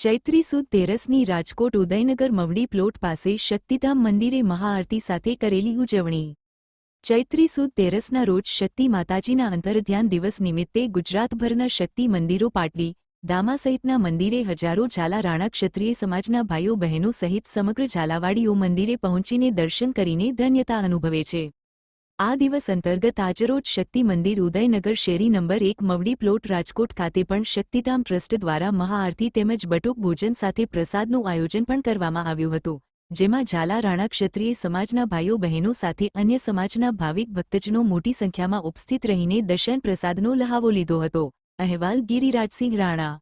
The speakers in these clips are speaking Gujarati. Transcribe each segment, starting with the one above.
ચૈત્રી સુદ તેરસની રાજકોટ ઉદયનગર મવડી પ્લોટ પાસે શક્તિધામ મંદિરે મહાઆરતી સાથે કરેલી ઉજવણી. ચૈત્રી સુદ તેરસના રોજ શક્તિ માતાજીના અંતરધ્યાન દિવસ નિમિત્તે ગુજરાતભરના શક્તિ મંદિરો પાટડી દામા સહિતના મંદિરે હજારો ઝાલા રાણા ક્ષત્રિય સમાજના ભાઈઓ બહેનો સહિત સમગ્ર ઝાલાવાડીઓ મંદિરે પહોંચીને દર્શન કરીને ધન્યતા અનુભવે છે. આ દિવસ અંતર્ગત આજરોજ શક્તિ મંદિર ઉદયનગર શેરી નંબર એક મવડી પ્લોટ રાજકોટ ખાતે પણ શક્તિધામ ટ્રસ્ટ દ્વારા મહાઆરતી તેમજ બટુક ભોજન સાથે પ્રસાદનું આયોજન પણ કરવામાં આવ્યું હતું, જેમાં ઝાલા રાણા ક્ષત્રિય સમાજના ભાઈઓ બહેનો સાથે અન્ય સમાજના ભાવિક ભક્તજનો મોટી સંખ્યામાં ઉપસ્થિત રહીને દર્શન પ્રસાદનો લહાવો લીધો હતો. અહેવાલ ગિરિરાજસિંહ રાણા.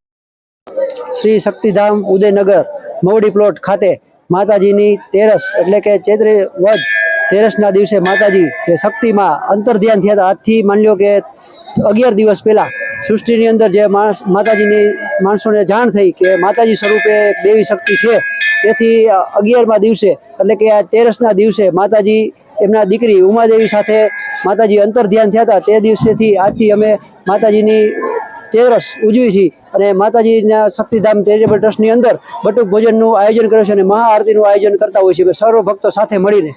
શ્રી શક્તિધામ ઉદયનગર મવડી પ્લોટ ખાતે માતાજીની તેરસ એટલે કે ચૈત્રી વધ તેરસના દિવસે માતાજી જે શક્તિમાં અંતર ધ્યાન થયા હતા. આજથી માની લો કે અગિયાર દિવસ પહેલાં સૃષ્ટિની અંદર જે માણસ, માતાજીની માણસોને જાણ થઈ કે માતાજી સ્વરૂપે એક દેવી શક્તિ છે. તેથી અગિયારમા દિવસે, એટલે કે આ તેરસના દિવસે માતાજી એમના દીકરી ઉમાદેવી સાથે માતાજી અંતર ધ્યાન થયા હતા. તે દિવસેથી આજથી અમે માતાજીની તેરસ ઉજવી છીએ અને માતાજીના શક્તિધામ ચેરિટેબલ ટ્રસ્ટની અંદર બટુક ભોજનનું આયોજન કરે છે અને મહાઆરતીનું આયોજન કરતા હોય છે. સર્વ ભક્તો સાથે મળીને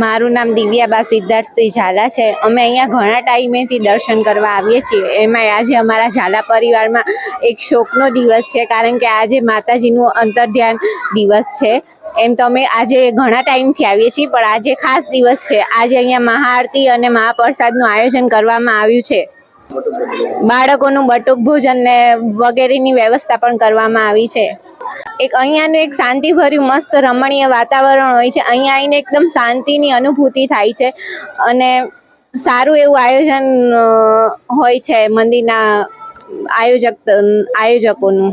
મારું નામ દિવ્યાબા સિદ્ધાર્થસિંહ ઝાલા છે. અમે અહીંયા ઘણા ટાઈમેથી દર્શન કરવા આવીએ છીએ. એમાં આજે અમારા ઝાલા પરિવારમાં એક શોકનો દિવસ છે, કારણ કે આજે માતાજીનું અંતર્ધ્યાન દિવસ છે. એમ તો અમે આજે ઘણા ટાઈમથી આવીએ છીએ, પણ આજે ખાસ દિવસ છે. આજે અહીંયા મહાઆરતી અને મહાપ્રસાદનું આયોજન કરવામાં આવ્યું છે. બાળકોનું બટુક ભોજન ને વગેરેની વ્યવસ્થા પણ કરવામાં આવી છે. એક અહીંયાનું એક શાંતિભર્યું મસ્ત રમણીય વાતાવરણ હોય છે. અહીંયા આવીને એકદમ શાંતિની અનુભૂતિ થાય છે અને સારું એવું આયોજન હોય છે મંદિરના આયોજક આયોજકોનું.